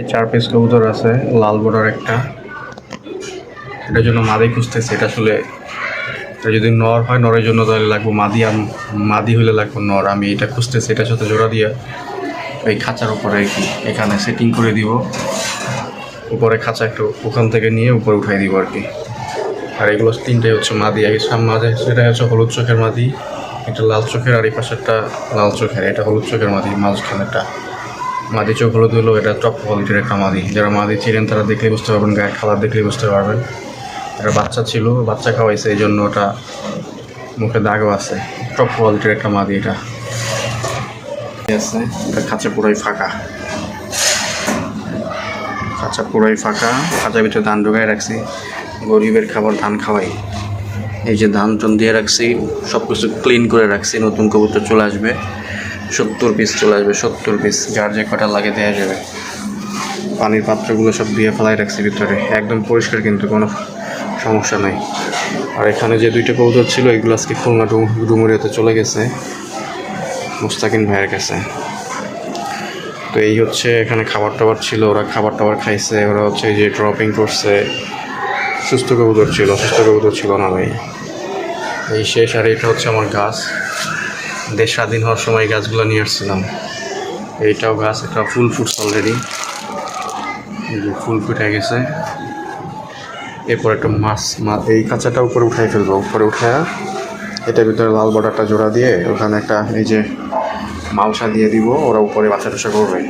এই চার পিস কবুতর আছে, লাল বর্ডার একটা। এটার জন্য মাদি খুঁজতেছে, এটা আসলে এটা যদি নর হয়, নরের জন্য তাহলে লাগবো মাদি মাদি হলে লাগবো নর। আমি এটা খুঁজতেছি, এটার সাথে জোড়া দিয়ে এই খাঁচার উপরে কি, এখানে সেটিং করে দিব। উপরে খাঁচা একটু ওখান থেকে নিয়ে উপরে উঠাই দিব আর কি। আর এগুলো তিনটাই হচ্ছে মাদি এই সামনে মাঝে সেটা হচ্ছে হলুদ চোখের মাদি এটা লাল চোখের, আর এই পাশেরটা লাল চোখের, এটা হলুদ চোখের মাদি, মাঝখানেরটা। মাদি চোখ হলুদ হলো এটা টপ কোয়ালিটির একটা মাদি। যারা মাদি ছিলেন তারা দেখলেই বুঝতে পারবেন, গায়ের খাবার দেখলেই বুঝতে পারবেন। এটা বাচ্চা ছিল, বাচ্চা খাওয়াইছে, এই জন্য ওটা মুখে দাগও আছে। টপ কোয়ালিটির একটা মাদি এটা। খাঁচা পুরাই ফাঁকা। খাঁচা পুরাই ফাঁকা, খাঁচার ভিতরে ধান ঢুকাই রাখছি। গরিবের খাবার ধান খাওয়াই। এই যে ধান টান দিয়ে রাখছি সব কিছু ক্লিন করে রাখছি, নতুন কবুতর চলে আসবে। সত্তর পিস চলে আসবে, সত্তর পিস যার যে কটা লাগে দেওয়া যাবে। পানির পাত্রগুলো সব দিয়ে ফেলাই রাখছি ভিতরে। একদম পরিষ্কার কিন্তু কোনো সমস্যা নাই। আর এখানে যে দুইটা কবুতর ছিল, এগুলো আজকে খুলনা ডুম- ডুমুরিয়াতে চলে গেছে। মুস্তাকিন ভাইয়ের কাছে। তো এই হচ্ছে এখানে খাবার টাবার ছিল, ওরা খাবার টাবার খাইছে, ওরা হচ্ছে যে ড্রপিং করছে। সুস্থ কবুতর ছিল অসুস্থ কবুতর ছিল না ভাই। এই শেষ, আর এটা হচ্ছে আমার গাছ। দেশ স্বাধীন হওয়ার সময় গাছগুলো নিয়ে আসছিলাম। এইটাও গাছ, এটা ফুল ফুটস অলরেডি ফুল ফুটে গেছে। এরপর একটা মাছ মাছ এই কাঁচাটা উপরে উঠাই ফেলব। উপরে উঠে এটার ভিতরে লাল বর্ডারটা জোড়া দিয়ে ওখানে একটা এই যে মালসা দিয়ে দিব, ওরা উপরে বাচ্চা টসা করবে।